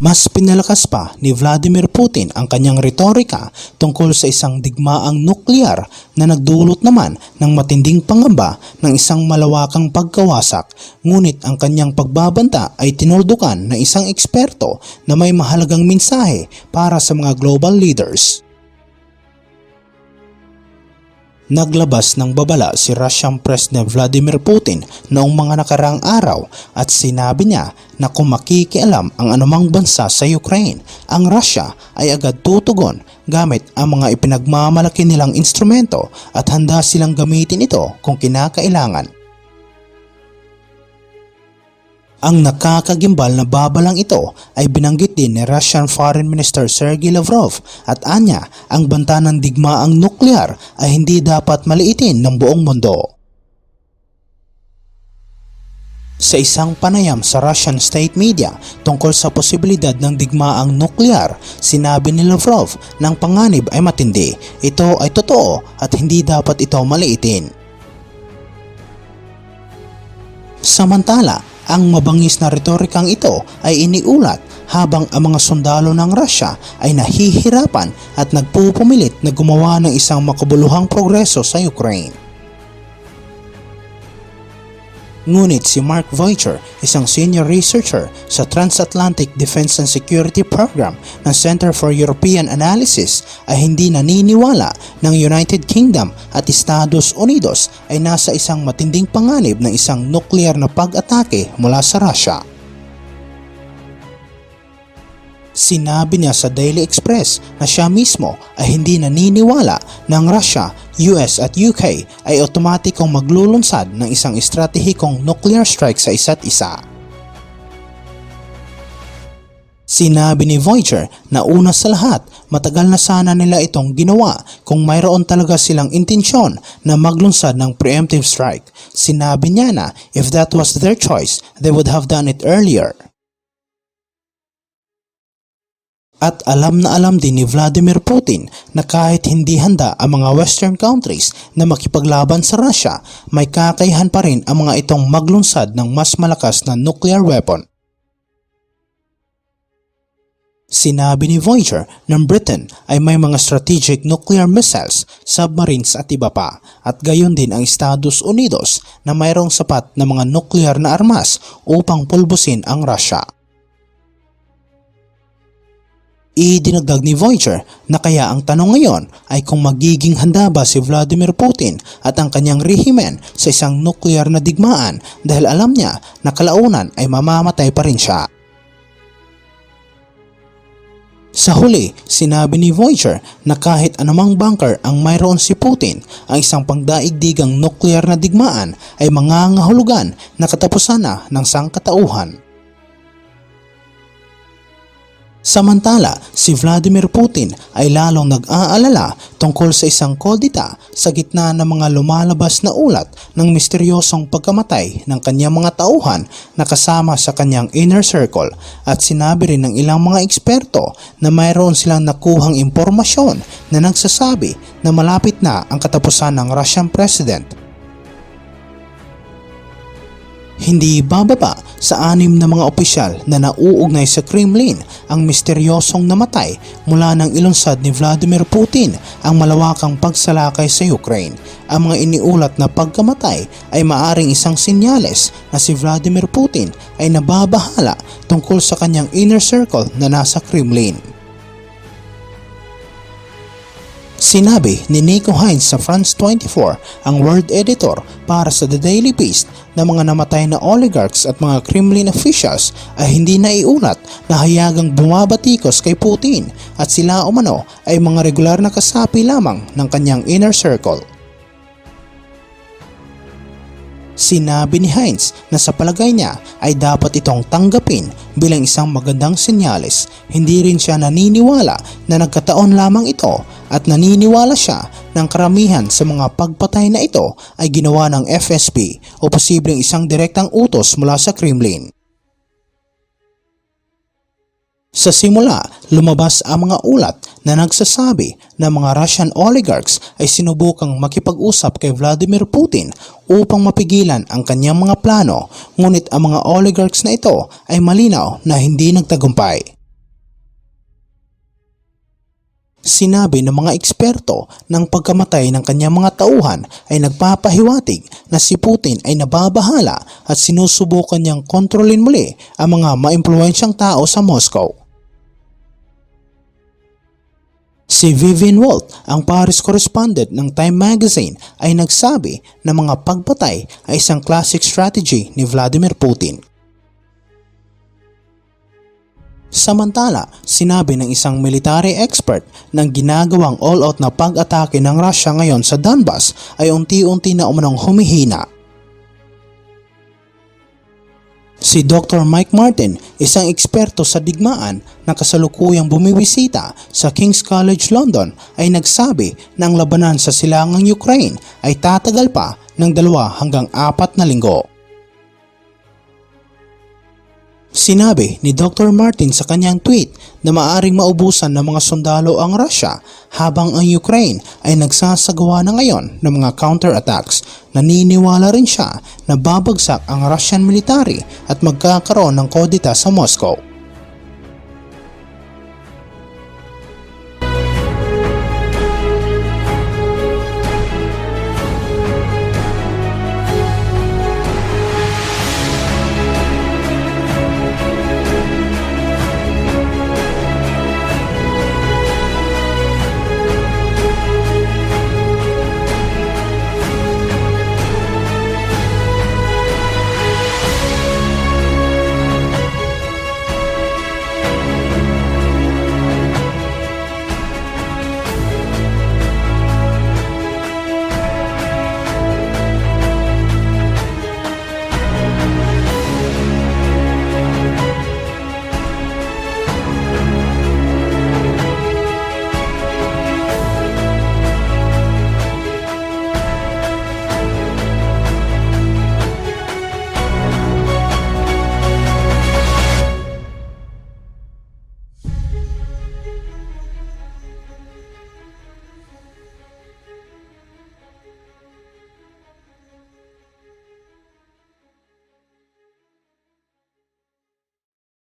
Mas pinalakas pa ni Vladimir Putin ang kanyang retorika tungkol sa isang digmaang nuklear na nagdulot naman ng matinding pangamba ng isang malawakang pagkawasak. Ngunit ang kanyang pagbabanta ay tinuldukan ng isang eksperto na may mahalagang mensahe para sa mga global leaders. Naglabas ng babala si Russian President Vladimir Putin noong mga nakaraang araw at sinabi niya na kung makikialam ang anumang bansa sa Ukraine, ang Russia ay agad tutugon gamit ang mga ipinagmamalaki nilang instrumento at handa silang gamitin ito kung kinakailangan. Ang nakakagimbal na babalang ito ay binanggit din ni Russian Foreign Minister Sergey Lavrov at anya ang banta ng digmaang nuklear ay hindi dapat maliitin ng buong mundo. Sa isang panayam sa Russian state media tungkol sa posibilidad ng digmaang nuklear, sinabi ni Lavrov na ang panganib ay matindi. Ito ay totoo at hindi dapat ito maliitin. Samantala, ang mabangis na retorikang ito ay iniulat habang ang mga sundalo ng Russia ay nahihirapan at nagpupumilit na gumawa ng isang makabuluhang progreso sa Ukraine. Ngunit si Mark Voicher, isang senior researcher sa Transatlantic Defense and Security Program ng Center for European Analysis ay hindi naniniwala ng United Kingdom at Estados Unidos ay nasa isang matinding panganib ng isang nuclear na pag-atake mula sa Russia. Sinabi niya sa Daily Express na siya mismo ay hindi naniniwala na ang Russia, US at UK ay otomatikong maglulunsad ng isang estratehikong nuclear strike sa isa't isa. Sinabi ni Voyager na una sa lahat, matagal na sana nila itong ginawa kung mayroon talaga silang intensyon na maglunsad ng preemptive strike. Sinabi niya na if that was their choice, they would have done it earlier. At alam na alam din ni Vladimir Putin na kahit hindi handa ang mga western countries na makipaglaban sa Russia, may kakayahan pa rin ang mga itong maglunsad ng mas malakas na nuclear weapon. Sinabi ni Voyager ng Britain ay may mga strategic nuclear missiles, submarines at iba pa at gayon din ang Estados Unidos na mayroong sapat na mga nuclear na armas upang pulbusin ang Russia. Idinagdag ni Voyager na kaya ang tanong ngayon ay kung magiging handa ba si Vladimir Putin at ang kanyang rehimen sa isang nuclear na digmaan dahil alam niya na kalaunan ay mamamatay pa rin siya. Sa huli, sinabi ni Voyager na kahit anumang bunker ang mayroon si Putin, ang isang pangdaigdigang nuclear na digmaan ay mangangahulugan na katapusan na ng sangkatauhan. Samantala, si Vladimir Putin ay lalong nag-aalala tungkol sa isang kodita sa gitna ng mga lumalabas na ulat ng misteryosong pagkamatay ng kanyang mga tauhan na kasama sa kanyang inner circle. At sinabi rin ng ilang mga eksperto na mayroon silang nakuhang impormasyon na nagsasabi na malapit na ang katapusan ng Russian President. Hindi bababa sa anim na mga opisyal na nauugnay sa Kremlin ang misteryosong namatay mula nang ilunsad ni Vladimir Putin ang malawakang pagsalakay sa Ukraine. Ang mga iniulat na pagkamatay ay maaring isang sinyales na si Vladimir Putin ay nababahala tungkol sa kanyang inner circle na nasa Kremlin. Sinabi ni Nico Hines sa France 24, ang word editor para sa The Daily Beast na mga namatay na oligarchs at mga Kremlin officials ay hindi naiulat na hayagang bumabatikos kay Putin at sila umano ay mga regular na kasapi lamang ng kanyang inner circle. Sinabi ni Heinz na sa palagay niya ay dapat itong tanggapin bilang isang magandang senyales. Hindi rin siya naniniwala na nagkataon lamang ito at naniniwala siya ng karamihan sa mga pagpatay na ito ay ginawa ng FSB o posibleng isang direktang utos mula sa Kremlin. Sa simula, lumabas ang mga ulat na nagsasabi na mga Russian oligarchs ay sinubukang makipag-usap kay Vladimir Putin upang mapigilan ang kanyang mga plano ngunit ang mga oligarchs na ito ay malinaw na hindi nagtagumpay. Sinabi ng mga eksperto ng pagkamatay ng kanyang mga tauhan ay nagpapahiwatig na si Putin ay nababahala at sinusubukan niyang kontrolin muli ang mga maimpluwensyang tao sa Moscow. Si Vivian Walt, ang Paris correspondent ng Time Magazine ay nagsabi na mga pagpatay ay isang classic strategy ni Vladimir Putin. Samantala, sinabi ng isang military expert na ginagawang all-out na pag-atake ng Russia ngayon sa Donbas ay unti-unti na umanong humihina. Si Dr. Mike Martin, isang eksperto sa digmaan na kasalukuyang bumiwisita sa King's College London ay nagsabi na ang labanan sa silangang Ukraine ay tatagal pa ng dalawa hanggang apat na linggo. Sinabi ni Dr. Martin sa kanyang tweet na maaring maubusan ng mga sundalo ang Russia habang ang Ukraine ay nagsasagawa na ngayon ng mga counterattacks. Naniniwala rin siya na babagsak ang Russian military at magkakaroon ng kodita sa Moscow.